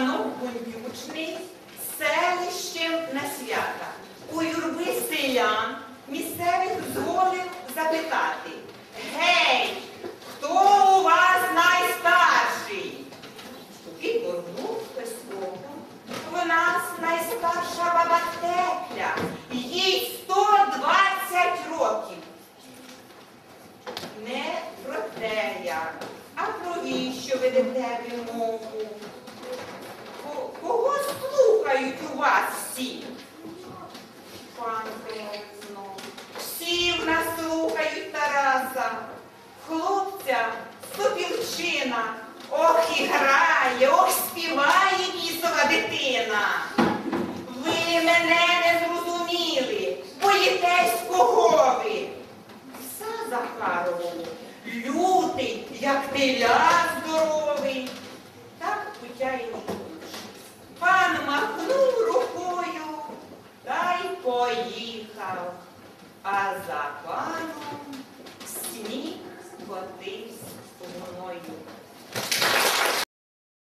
панов Бундючний селищем на свята. У юрби селян місцевих зволив запитати. Гей, хто у вас найстарший? І горнув песком. В нас найстарша баба Текля, їй 120 років. Не про те я, а про віщо ведете мову. Кого вас всі? Пан знову. Всі нас слухають Тараса. Хлопця сопівчина. Ох і грає, ох співає бісова дитина. Ви мене не зрозуміли, боїтесь кого ви. Все Захарову, лютий, як теля поїхав. А за паном сніг котився луною.